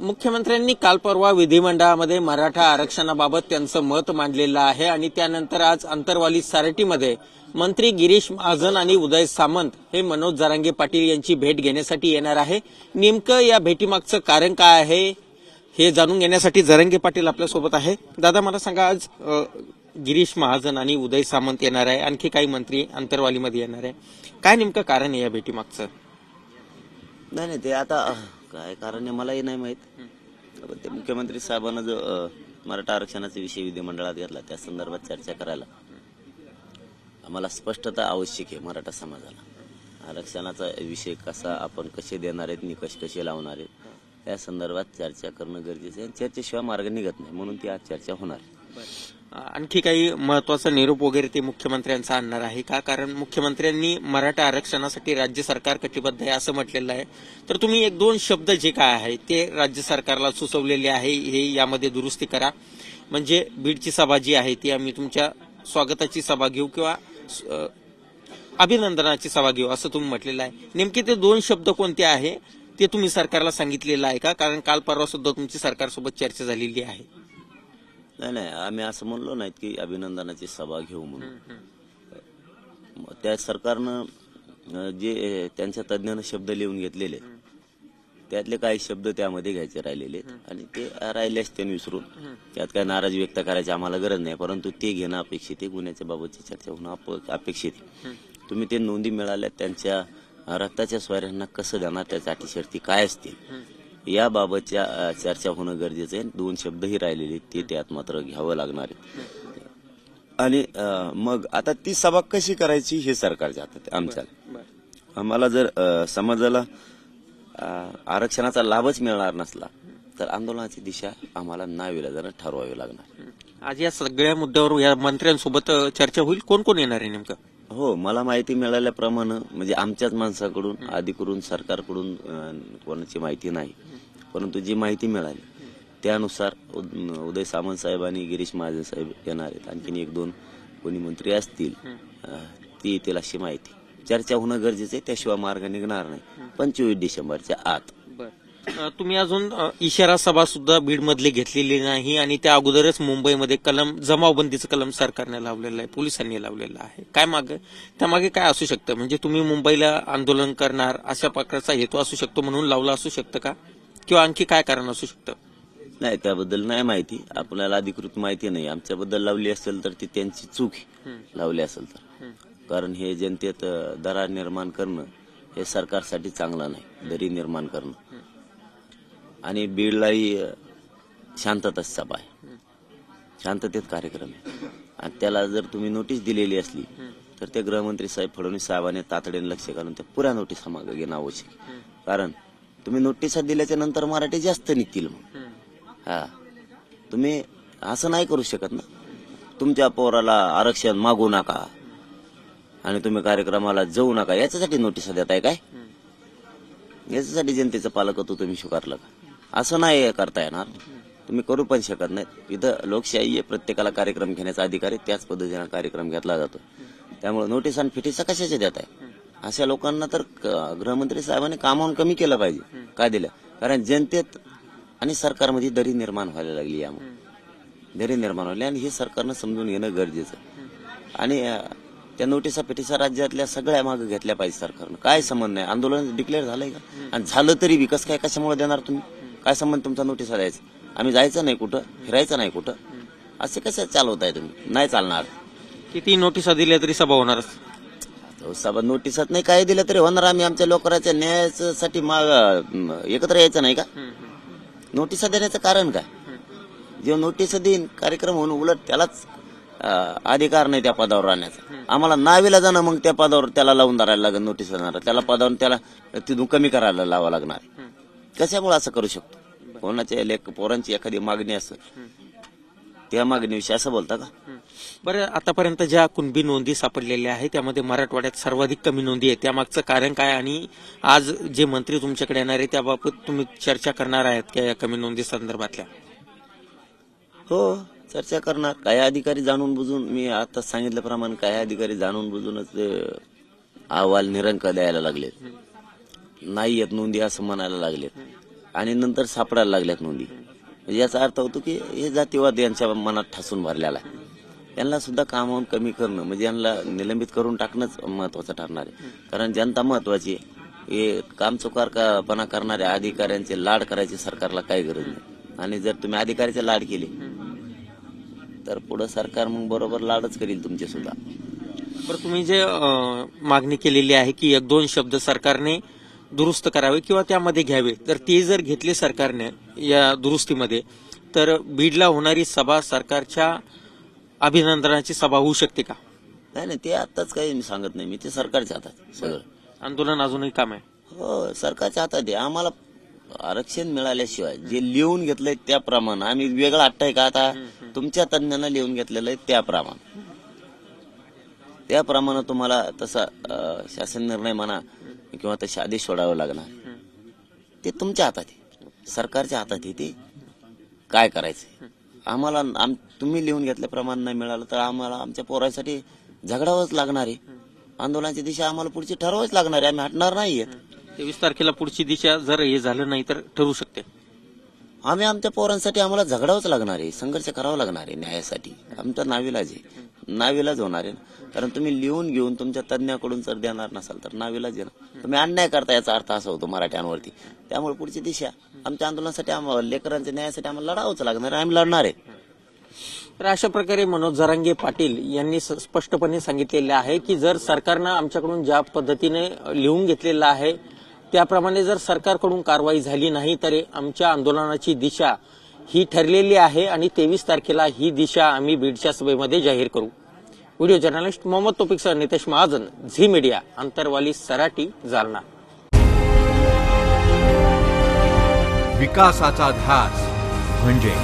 मुख्यमंत्र्यांनी काल परवा विधिमंडळामध्ये मराठा आरक्षणाबाबत त्यांचं मत मांडलेलं आहे आणि त्यानंतर आज अंतरवाली सारटीमध्ये मंत्री गिरीश महाजन आणि उदय सामंत हे मनोज जरांगे पाटील यांची भेट घेण्यासाठी येणार आहे. नेमकं या भेटीमागचं कारण काय आहे हे जाणून घेण्यासाठी जरंगे पाटील आपल्यासोबत आहे. दादा मला सांगा आज गिरीश महाजन आणि उदय सामंत येणार आहे. आणखी काही मंत्री अंतरवालीमध्ये येणार आहे. काय नेमकं कारण आहे या भेटीमागचं? नाही नाही ते आता काय कारण आहे मलाही नाही माहीत. पण ते मुख्यमंत्री साहेबांना जो मराठा आरक्षणाचा विषय विधिमंडळात घेतला त्या संदर्भात चर्चा करायला. आम्हाला स्पष्टता आवश्यक आहे मराठा समाजाला. आरक्षणाचा विषय कसा आपण कसे देणार आहेत निकष कसे लावणार आहेत त्या संदर्भात चर्चा करणं गरजेचं आहे. आणि चर्चेशिवाय मार्ग निघत नाही म्हणून ती आज चर्चा होणार आहे. आणखी काही महत्त्वाचा निरोप वगैरे ते मुख्यमंत्र्यांचा आणणार आहे का? कारण मुख्यमंत्र्यांनी मराठा आरक्षणासाठी राज्य सरकार कटिबद्ध आहे असं म्हटलेलं आहे. तर तुम्ही एक दोन शब्द जे काय आहे ते राज्य सरकारला सुचवलेले आहे हे यामध्ये दुरुस्ती करा. म्हणजे बीडची सभा जी आहे ती आम्ही तुमच्या स्वागताची सभा घेऊ किंवा अभिनंदनाची सभा घेऊ असं तुम्ही म्हटलेलं आहे. नेमके ते दोन शब्द कोणते आहे ते तुम्ही सरकारला सांगितलेलं आहे का? कारण काल परवा सुद्धा तुमची सरकारसोबत चर्चा झालेली आहे. नाही नाही आम्ही असं म्हणलो नाहीत की अभिनंदनाची सभा घेऊ म्हणून. त्या सरकारनं जे त्यांच्या तज्ज्ञानं शब्द लिहून घेतलेले त्यातले काही शब्द त्यामध्ये घ्यायचे राहिलेले. आणि ते राहिले असते विसरून. त्यात काय नाराजी व्यक्त करायची आम्हाला गरज नाही परंतु ते घेणं अपेक्षित आहे. गुन्ह्याच्या बाबतची चर्चा होणं अप- अपेक्षित तुम्ही ते नोंदी मिळाल्या त्यांच्या रक्ताच्या स्वाऱ्यांना कसं देणार त्याच्या अटी शर्ती काय असतील? याबाबतच्या चर्चा होणं गरजेचं आहे. दोन शब्दही राहिलेले ते त्यात मात्र घ्यावं लागणार आहे आणि मग आता ती सभा कशी करायची हे सरकारच्या हातात आमच्या आम्हाला जर समाजाला आरक्षणाचा लाभच मिळणार नसला तर आंदोलनाची दिशा आम्हाला नाविलाजानं ठरवावी लागणार. आज या सगळ्या मुद्द्यावर या मंत्र्यांसोबत चर्चा होईल. कोण कोण येणार आहे नेमकं? हो मला माहिती मिळाल्याप्रमाणे म्हणजे आमच्याच माणसाकडून करून सरकारकडून कोणाची माहिती नाही. परंतु जी माहिती मिळाली त्यानुसार उद- उदय सामंत साहेब आणि गिरीश महाजन साहेब येणार आहेत. आणखीन एक दोन कोणी मंत्री असतील ती येतील अशी माहिती. चर्चा होणं गरजेचं आहे त्याशिवाय मार्ग निघणार नाही. पंचवीस डिसेंबरच्या आत. तुम्ही अजून इशारा सभा सुद्धा बीड मधली घेतलेली नाही आणि त्या अगोदरच मुंबईमध्ये कलम जमावबंदीचं कलम सरकारने लावलेलं आहे पोलिसांनी लावलेलं आहे. काय माग? त्यामागे काय असू शकतं? म्हणजे तुम्ही मुंबईला आंदोलन करणार अशा प्रकारचा हेतू असू शकतो म्हणून लावला असू शकतं का? किंवा आणखी काय कारण असू शकतं? नाही त्याबद्दल नाही माहिती. आपल्याला अधिकृत माहिती नाही. आमच्याबद्दल लावली असेल तर ती त्यांची चूक. लावली असेल तर. कारण हे जनतेत अं, दरार निर्माण करणं हे सरकारसाठी चांगलं नाही. दरी निर्माण करणं. आणि बीडलाही शांतता सभा आहे. शांततेत कार्यक्रम आहे. आणि त्याला जर तुम्ही नोटीस दिलेली असली तर ते गृहमंत्री साहेब फडणवीस साहेबांनी तातडीने लक्ष घालून त्या पुऱ्या नोटीस मागे घेणं आवश्यक कारण तुम्ही नोटिसा दिल्याच्या नंतर मराठी जास्त निघतील मग. हा. तुम्ही असं नाही करू शकत ना. तुमच्या पोराला आरक्षण मागू नका. आणि तुम्ही कार्यक्रमाला जाऊ नका. याच्यासाठी नोटीस देताय काय? याच्यासाठी जनतेचं पालकत्व तुम्ही स्वीकारलं का? असं नाही करता येणार. तुम्ही करू पण शकत नाही इथं लोकशाही आहे प्रत्येकाला कार्यक्रम घेण्याचा अधिकार आहे त्याच पद्धतीने कार्यक्रम घेतला जातो. त्यामुळे नोटीस आणि फिटीचा कशाचे देत आहे? अशा लोकांना तर क- गृहमंत्री साहेबांनी कामावून कमी केलं पाहिजे. काय दिलं? कारण जनतेत आणि सरकारमध्ये दरी निर्माण व्हायला लागली यामुळे. दरी निर्माण व्हायला आणि हे सरकारनं समजून घेणं गरजेचं आणि त्या नोटिसा पेटीसा राज्यातल्या सगळ्या मागे घेतल्या पाहिजे सरकारनं. काय संबंध नाही आंदोलन डिक्लेअर झालंय का? आणि झालं तरी विकास काय कशामुळे देणार तुम्ही? काय संबंध तुमचा नोटिसा द्यायचा आम्ही जायचं नाही कुठं फिरायचं नाही कुठं. असे कसे चालवताय तुम्ही? नाही चालणार. किती नोटिसा दिल्या तरी सभा होणारच. तो सभा नोटिसात नाही काय दिलं तरी होणार. आम्ही आमच्या लोकांच्या न्यायासाठी माग एकत्र यायचं नाही का? नोटिसा देण्याचं कारण काय? जे नोटीस देईन कार्यक्रम होऊन उलट त्यालाच अं, अधिकार नाही त्या पदावर राहण्याचा. आम्हाला नावीला जाणं मग त्या पदावर त्याला लावून धरायला लागेल नोटीस देणार. त्याला पदावर त्याला तिथून कमी करायला लावा लागणार. कशामुळे असं करू शकतो? कोणाच्या लेख पोरांची एखादी मागणी असेल त्या मागणीविषयी असं बोलता का? बरं आतापर्यंत ज्या कुणबी नोंदी सापडलेल्या आहेत त्यामध्ये मराठवाड्यात सर्वाधिक कमी नोंदी आहे त्यामागचं कारण काय? आणि आज जे मंत्री तुमच्याकडे येणार आहे त्याबाबत तुम्ही चर्चा करणार आहेत का या कमी नोंदी संदर्भातल्या? हो चर्चा करणार. काही अधिकारी जाणून बुजून मी आता सांगितल्याप्रमाणे काही अधिकारी जाणून बुजूनच अहवाल निरंक द्यायला लागलेत. नाही येत नोंदी असं म्हणायला लागलेत. आणि नंतर सापडायला लागल्यात नोंदी. म्हणजे याचा अर्थ होतो की हे जातीवाद यांच्या मनात ठासून भरलेला आहे. यांना सुद्धा कामावून कमी करणं म्हणजे यांना निलंबित करून टाकणंच महत्वाचं ठरणार आहे. कारण जनता महत्वाची आहे. हे कामचुकारपणा करणाऱ्या अधिकाऱ्यांचे लाड करायची सरकारला काही गरज नाही. आणि जर तुम्ही अधिकाऱ्याचे लाड केले तर पुढे सरकार मग बरोबर लाडच करील तुमचे सुद्धा. तुम्ही जे मागणी केलेली आहे की एक दोन शब्द सरकारने दुरुस्त करावे किंवा त्यामध्ये घ्यावे. तर ते जर घेतले सरकारने या दुरुस्तीमध्ये तर बीडला होणारी सभा सरकारच्या अभिनंदनाची सभा होऊ शकते का? नाही नाही ते आताच काही मी सांगत नाही. मी ते सरकारच्या हातात सगळं. आंदोलन अजूनही काम आहे. हो सरकारच्या हातात आहे. आम्हाला आरक्षण मिळाल्याशिवाय जे लिहून घेतलंय त्याप्रमाणे आम्ही वेगळं आहे का आता? तुमच्या तज्ञांना लिहून घेतलेलं आहे त्याप्रमाणे. त्याप्रमाणे तुम्हाला तसा शासन निर्णय म्हणा किंवा तसे आदेश सोडावे लागणार. ते तुमच्या हातात आहे. सरकारच्या हातात आहे ते. काय करायचं? आम्हाला आम तुम्ही लिहून घेतल्याप्रमाणे नाही मिळालं तर आम्हाला आमच्या पोरासाठी झगडावंच लागणार आहे. आंदोलनाची दिशा आम्हाला पुढची ठरवावीच लागणार आहे. आम्ही हटणार नाहीयेत तेवीस तारखेला पुढची दिशा जर हे झालं नाही तर ठरू शकते. आम्ही आमच्या पोरांसाठी आम्हाला झगडावंच लागणार आहे. संघर्ष करावा लागणार आहे न्यायासाठी. आमचा नाविलाज आहे. नाविलाज होणार आहे ना. कारण तुम्ही लिहून घेऊन तुमच्या तज्ञाकडून जर देणार नसाल तर नाविलाज आहे ना. तुम्ही अन्याय करता याचा अर्थ असा होतो मराठ्यांवरती. त्यामुळे पुढची दिशा. आमच्या आंदोलनासाठी आम्हाला लेकरांच्या न्यायासाठी आम्हाला लढावंच लागणार आहे. आम्ही लढणार आहे. तर अशा प्रकारे मनोज जरांगे पाटील यांनी स- स्पष्टपणे सांगितलेले आहे की जर सरकारनं आमच्याकडून ज्या पद्धतीने लिहून घेतलेलं आहे त्याप्रमाणे जर सरकारकडून कारवाई झाली नाही तर आमच्या आंदोलनाची दिशा ही ठरलेली आहे आणि तेवीस तारखेला ही दिशा आम्ही बीडच्या सभेमध्ये जाहीर करू. व्हिडिओ जर्नलिस्ट मोहम्मद तोपिकसह नितेश महाजन झी मीडिया अंतरवाली सराटी जालना. विकासाचा ध्यास म्हणजे